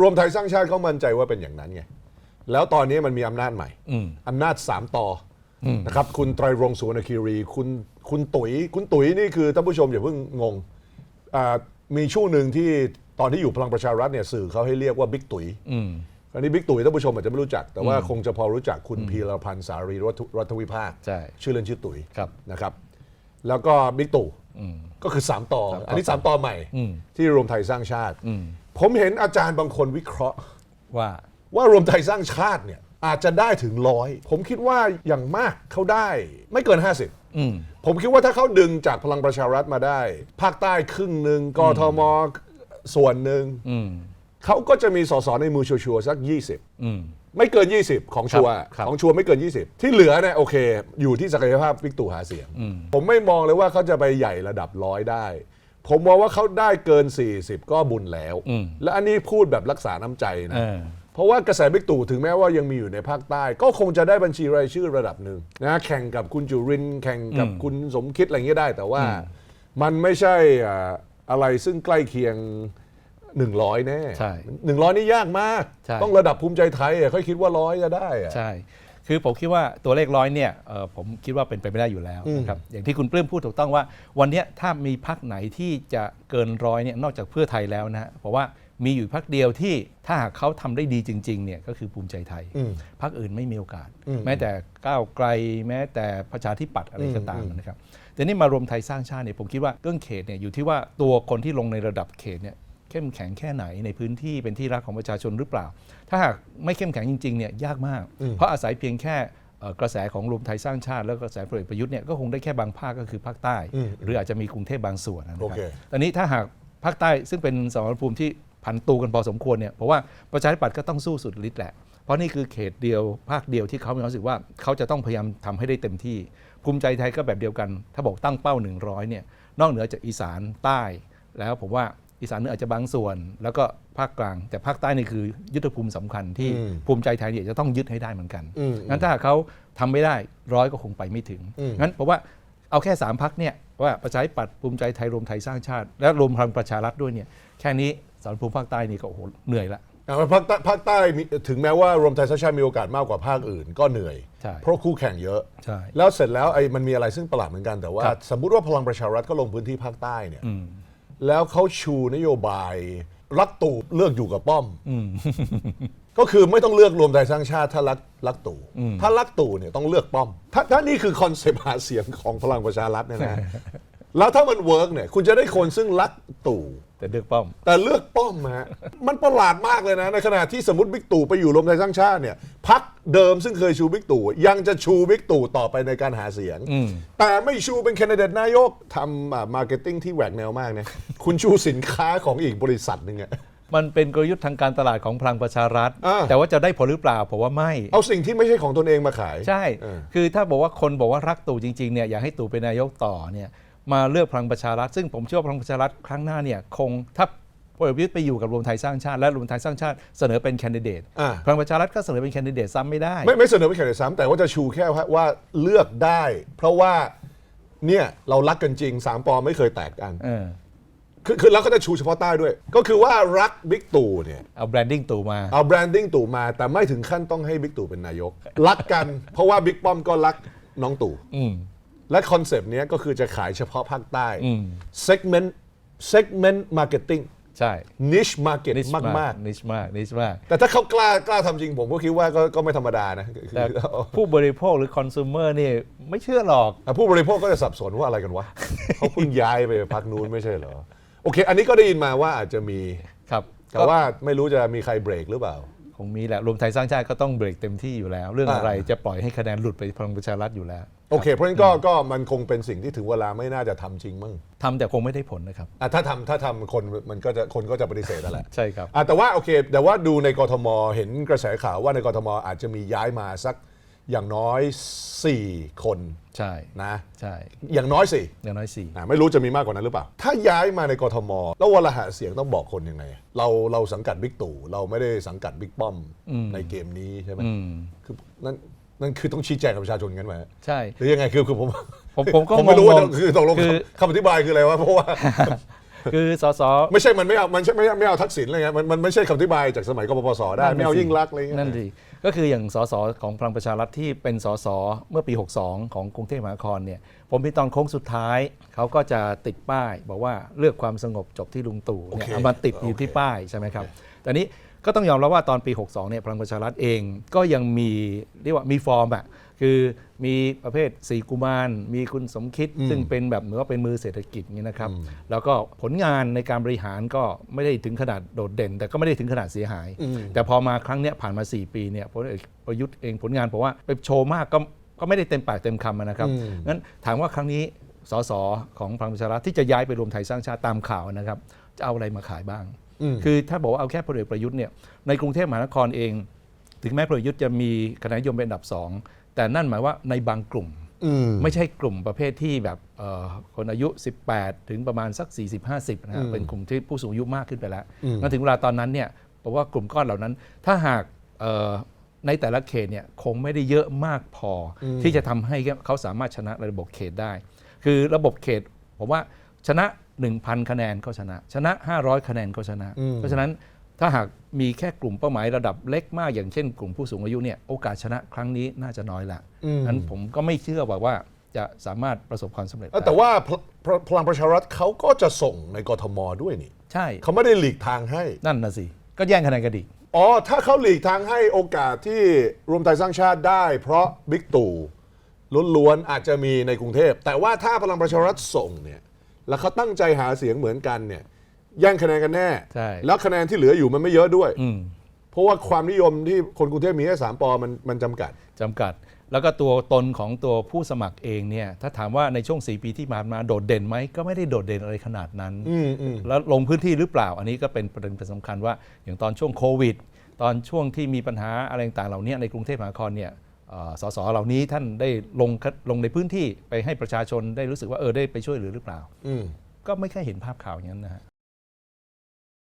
รวมไทยสร้างชาติเขามั่นใจว่าเป็นอย่างนั้นไงแล้วตอนนี้มันมีอำนาจใหม่อืมอำนาจสามต่ออนะครับ คุณไตรรงค์สุวรรณคีรี คุณคุณตุ๋ย คุณตุ๋ยนี่คือท่านผู้ชมอย่าเพิ่งงงอ่ามีช่วงหนึ่งที่ตอนที่อยู่พลังประชารัฐเนี่ยสื่อเขาให้เรียกว่าบิ๊กตุ๋ยอืมอันนี้บิ๊กตุ๋ยท่านผู้ชมอาจจะไม่รู้จัก แต่ว่าคงจะพอรู้จักคุณพีรพันธ์สารีรัฐรัฐวิภาคใช่ ชื่อเล่นชื่อตุ๋ยครับ นะครับ แล้วก็บิ๊กตู่ก็คือสามต่อ อันนี้สามต่อใหม่ที่รวมไทยสร้างชาติ ผมเห็นอาจารย์บางคนวิเคราะห์ ว่า ว่ารวมไทยสร้างชาติเนี่ยอาจจะได้ถึงร้อยผมคิดว่าอย่างมากเขาได้ไม่เกิน 50 อืม ผมคิดว่าถ้าเขาดึงจากพลังประชารัฐมาได้ ภาคใต้ครึ่งหนึ่งกทมส่วนหนึ่งอืม เขาก็จะมีสสในมือชัวร์ๆสัก 20 อืม ไม่เกิน 20 ของชัวร์ครับ ของชัวร์ไม่เกิน 20 ที่เหลือเนี่ยโอเค อยู่ที่ศักยภาพวิกตู่หาเสียง ผมไม่มองเลยว่าเขาจะไปใหญ่ระดับร้อยได้ ผมมองว่าเขาได้เกิน 40 ก็บุญแล้ว และอันนี้พูดแบบรักษาน้ำใจนะเออเพราะว่ากระแสบิ๊กตู่ถึงแม้ว่ายังมีอยู่ในภาคใต้ ก็คงจะได้บัญชีรายชื่อระดับหนึ่งนะแข่งกับคุณจุรินทร์แข่งกับคุณสมคิดอะไรอย่างเงี้ยได้ แต่ว่ามันไม่ใช่อ่าอะไรซึ่งใกล้เคียง 100 แน่ใช่หนึ่งร้อยนี่ยากมากใช่ต้องระดับภูมิใจไทยอะค่อยคิดว่าร้อยจะได้อะใช่ คือผมคิดว่าตัวเลขร้อยเนี่ยเอ่อผมคิดว่าเป็นไปไม่ได้อยู่แล้วนะครับอย่างที่คุณปลื้มพูดถูกต้องว่า วันเนี้ยถ้ามีพักไหนที่จะเกินร้อยเนี่ยนอกจากเพื่อไทยแล้วนะฮะเพราะว่ามีอยู่พักเดียวที่ถ้าหากเขาทำได้ดีจริงๆเนี่ยก็คือภูมิใจไทยอืมพักอื่นไม่มีโอกาสอืมแม้แต่ก้าวไกล แม้แต่ประชาธิปัตย์อะไรก็ตามนะครับแต่นี่มารวมไทยสร้างชาติเนี่ยผมคิดว่าเรื่องเขตเนี่ยอยู่ที่ว่าตัวคนที่ลงในระดับเขตเนี่ย เข้มแข็งแค่ไหนในพื้นที่เป็นที่รักของประชาชนหรือเปล่า ถ้าหากไม่เข้มแข็งจริงๆเนี่ยยากมาก เพราะอาศัยเพียงแค่เอ่อกระแสของรวมไทยสร้างชาติ แล้วก็กระแสพลเอกประยุทธ์เนี่ยก็คงได้แค่บางภาคก็คือภาคใต้อืมหรืออาจจะมีกรุงเทพบางส่วนนะคโอรับเคตอนนี้ถ้าหากภาคใต้ซึ่งเป็นสมรภูมิที่ผันตูกันพอสมควรเนี่ยเพราะว่าประชาธิปัตย์ก็ต้องสู้สุดฤทธิ์แหละ เพราะนี่คือเขตเดียวภาคเดียวที่เขามีความรู้สึกว่าเขาจะต้องพยายามทำให้ได้เต็มที่ ภูมิใจไทยก็แบบเดียวกัน ถ้าบอกตั้งเป้า 100เนี่ยนอกเหนือจากอีสานใต้ แล้วผมว่า อีสานเหนืออาจจะบางส่วน แล้วก็ภาคกลาง แต่ภาคใต้นี่คือยุทธภูมิสำคัญที่อืมภูมิใจไทยเนี่ยจะต้องยึดให้ได้เหมือนกันอืมงั้นถ้าหากเขาทำไม่ได้ร้อยก็คงไปไม่ถึงอืมงั้นผมว่าเอาแค่สามพักเนี่ยว่าประชาธิปัตย์ภูมิใจไทยรวมไทยสร้างชาติ และรวมพลังประชารัฐด้วยเนี่ยแค่นี้สารภูมิภาคใต้นี่ก็โอ้โหเหนื่อยละอะภาคใต้ภาคใต้มีถึงแม้ว่ารวมไทยสร้างชาติมีโอกาสมากกว่าภาคอื่นก็เหนื่อยใช่เพราะคู่แข่งเยอะใช่แล้วเสร็จแล้วไอ้มันมีอะไรซึ่งประหลาดเหมือนกันแต่ว่าครับสมมุติว่าพลังประชารัฐก็ลงพื้นที่ภาคใต้เนี่ย แล้วเขาชูนโยบาย รักตู่เลือกอยู่กับป้อม ก็คือไม่ต้องเลือกรวมไทยสร้างชาติถ้ารักรักตู่ถ้ารักตู่เนี่ยต้องเลือกป้อม ถ้าถ้านี่คือคอนเซปต์หาเสียงของพลังประชารัฐเนี่ยนะแล้วถ้ามันเวิร์กเนี่ยคุณจะได้คนซึ่งรักตู่ แต่เลือกป้อม แต่เลือกป้อมฮะมันประหลาดมากเลยนะ ในขณะที่สมมติบิ๊กตู่ไปอยู่รวมไทยสร้างชาติเนี่ยพักเดิมซึ่งเคยชูบิ๊กตู่ยังจะชูบิ๊กตู่ต่อไปในการหาเสียง แต่ไม่ชูเป็นแคนดิเดตนายกทำมาร์เก็ตติ้งที่แหวกแนวมากนะคุณชูสินค้าของอีกบริษัทหนึ่งอะมันเป็นกลยุทธ์ทางการตลาดของพลังประชารัฐอ่าแต่ว่าจะได้ผลหรือเปล่าผมว่าไม่ เอาสิ่งที่ไม่ใช่ของตนเองมาขาย ใช่เออคือถ้าบอกว่าคนบอกว่ารักตู่จริงๆเนี่ยอยากให้ตู่เป็นนายกต่อเนี่ย มาเลือกพลังประชารัฐซึ่งผมเชื่อว่าพลังประชารัฐครั้งหน้าเนี่ยคงถ้าพลเอกประยุทธ์ไปอยู่กับรวมไทยสร้างชาติและรวมไทยสร้างชาติเสนอเป็นแคนดิเดตอ่า พลังประชารัฐก็เสนอเป็นแคนดิเดตซ้ำไม่ได้ ไม่ไม่เสนอไม่แข่งซ้ำแต่ว่าจะชูแค่ว่าเลือกได้ เพราะว่าเนี่ยเรารักกันจริงสามปอไม่เคยแตกกัน เออ คือคือแล้วก็จะชูเฉพาะใต้ด้วย ก็คือว่ารักบิ๊กตู่เนี่ยเอาแบรนดิ้งตู่มา เอาแบรนดิ้งตู่มา แต่ไม่ถึงขั้นต้องให้บิ๊กตู่เป็นนายก รักกัน เพราะว่าบิ๊กป้อมก็รักน้องตู่อืม และคอนเซปต์เนี้ยก็คือจะขายเฉพาะภาคใต้อืม segment segment marketing ใช่ niche market นิชมากมากนิชมากนิชมากๆแต่ถ้าเขากล้ากล้าทำจริงผมก็คิดว่าก็ก็ไม่ธรรมดานะคือแต่ผู้บริโภคหรือคอน sumer นี่ไม่เชื่อหรอกแต่ผู้บริโภคก็จะสับสนว่าอะไรกันวะเขาเพิ่งย้ายไปพักนู้นไม่ใช่เหรอ โอเค อันนี้ก็ได้ยินมาว่าอาจจะมีครับแต่ว่าไม่รู้จะมีใครเบรกหรือเปล่าคงมีแหละรวมไทยสร้างชาติก็ต้องเบรกเต็มที่อยู่แล้ว เรื่องอ่าอะไรจะปล่อยให้คะแนนหลุดไปพลังประชารัฐอยู่แล้ว โอเค เพราะฉะนั้นก็ก็มันคงเป็นสิ่งที่ถึงเวลาไม่น่าจะทำจริงมั้งทำแต่คงไม่ได้ผลนะครับ อะถ้าทำถ้าทำคนมันก็จะคนก็จะปฏิเสธนั่นแหละใช่ครับ อะแต่ว่าโอเค แต่ว่าดูในกทมเห็นกระแสข่าวว่าในกทมอาจจะมีย้ายมาสักอย่างน้อย 4 คนใช่นะใช่อย่างน้อยสี่อย่างน้อยสี่อะไม่รู้จะมีมากกว่านั้นหรือเปล่า ถ้าย้ายมาในกทม แล้วเวลาหาเสียงต้องบอกคนยังไง เราเราสังกัดบิ๊กตู่เราไม่ได้สังกัดบิ๊กป้อมในเกมนี้ใช่ไหมอืมคือนั่น นั่นคือต้องชี้แจงกับประชาชนกันไหมใช่ หรือยังไงคือคือผมผมผมก็ผมไม่รู้ว่างงๆคือตกลงคือ คำอธิบายคืออะไรวะเพราะว่า คือสส ไม่ใช่มันไม่เอามันไม่ไม่เอาทักษิณอะไรเงี้ยมันมันไม่ใช่คำอธิบายจากสมัยกบพศได้นั่นน่ะไม่เอาสิยิ่งรักษณ์อะไรเงี้ยนั่นสิก็คืออย่างสสของพลังประชารัฐที่เป็นสสเมื่อปี 62 ของกรุงเทพมหานครเนี่ยผมมีตอนโค้งสุดท้าย เขาก็จะติดป้าย บอกว่าเลือกความสงบจบที่ลุงตู่เนี่ยโอเคเอามาติดอยู่ที่ป้ายใช่ไหมครับแต่นี้ ก็ต้องยอมรับว่าตอนปี 62เนี่ยพลังประชารัฐเองก็ยังมีเรียกว่ามีฟอร์มอะคือมีประเภทสีกุมาร มีคุณสมคิด ซึ่งเป็นแบบเหมือนว่าเป็นมือเศรษฐกิจอย่างนี้นะครับ แล้วก็ผลงานในการบริหารก็ไม่ได้ถึงขนาดโดดเด่น แต่ก็ไม่ได้ถึงขนาดเสียหาย แต่พอมาครั้งเนี้ยผ่านมา 4 ปีเนี่ยพลเอกประยุทธ์เองผลงานผมว่าไปโชว์มากก็ก็ไม่ได้เต็มปากเต็มคำนะครับงั้นถามว่าครั้งนี้สสของพลังประชารัฐที่จะย้ายไปรวมไทยสร้างชาติตามข่าวนะครับ จะเอาอะไรมาขายบ้าง คือถ้าบอกว่าเอาแค่พลเอกประยุทธ์เนี่ยในกรุงเทพมหานครเอง ถึงแม้พลเอกประยุทธ์จะมีคะแนนนิยมเป็นอันดับสองแต่นั่นหมายว่าในบางกลุ่มอืมไม่ใช่กลุ่มประเภทที่แบบเอ่อคนอายุ 18 ถึงประมาณสัก 40-50นะฮะเป็นกลุ่มที่ผู้สูงอายุมากขึ้นไปแล้วงั้นถึงเวลาตอนนั้นเนี่ยบอกว่ากลุ่มก้อนเหล่านั้น ถ้าหากเอ่อในแต่ละเขตเนี่ยคงไม่ได้เยอะมากพออที่จะทำให้เขาสามารถชนะระบบเขตได้ คือระบบเขตผมว่าชนะ 1,000 คะแนนก็ชนะ ชนะ 500 คะแนนก็ชนะเพราะฉะนั้นถ้าหากมีแค่กลุ่มเป้าหมายระดับเล็กมากอย่างเช่นกลุ่มผู้สูงอายุเนี่ยโอกาสชนะครั้งนี้น่าจะน้อยละนั้นผมก็ไม่เชื่อว่าว่าจะสามารถประสบความสำเร็จเอ้าได้แต่ว่าพลพลพลังประชารัฐเขาก็จะส่งในกทมด้วยนี่ใช่เขาไม่ได้หลีกทางให้ นั่นนะสิ ก็แย่งคะแนนกันอีกอ๋อ ถ้าเขาหลีกทางให้โอกาสที่รวมไทยสร้างชาติได้ เพราะบิ๊กตู่ล้วนๆอาจจะมีในกรุงเทพ แต่ว่าถ้าพลังประชารัฐส่งเนี่ย แล้วเขาตั้งใจหาเสียงเหมือนกันเนี่ยแย่งคะแนนกันแน่ ใช่ แล้วคะแนนที่เหลืออยู่มันไม่เยอะด้วย อืมเพราะว่าความนิยมที่คนกรุงเทพมีแค่สามปอมันมันจำกัด จำกัด แล้วก็ตัวตนของตัวผู้สมัครเองเนี่ยถ้าถามว่าในช่วง 4 ปีที่ผ่านมาโดดเด่นไหมก็ไม่ได้โดดเด่นอะไรขนาดนั้น อืมอืม แล้วลงพื้นที่หรือเปล่า อันนี้ก็เป็นประเด็นสำคัญว่าอย่างตอนช่วงโควิด ตอนช่วงที่มีปัญหาอะไรต่างๆเหล่านี้ในกรุงเทพมหานครเนี่ยเอ่อ สสเหล่านี้ท่านได้ลงลงในพื้นที่ไปให้ประชาชนได้รู้สึกว่าเออได้ไปช่วยเหลือหรือเปล่าอืมก็ไม่ค่อยเห็นภาพข่าวอย่างนั้นนะฮะ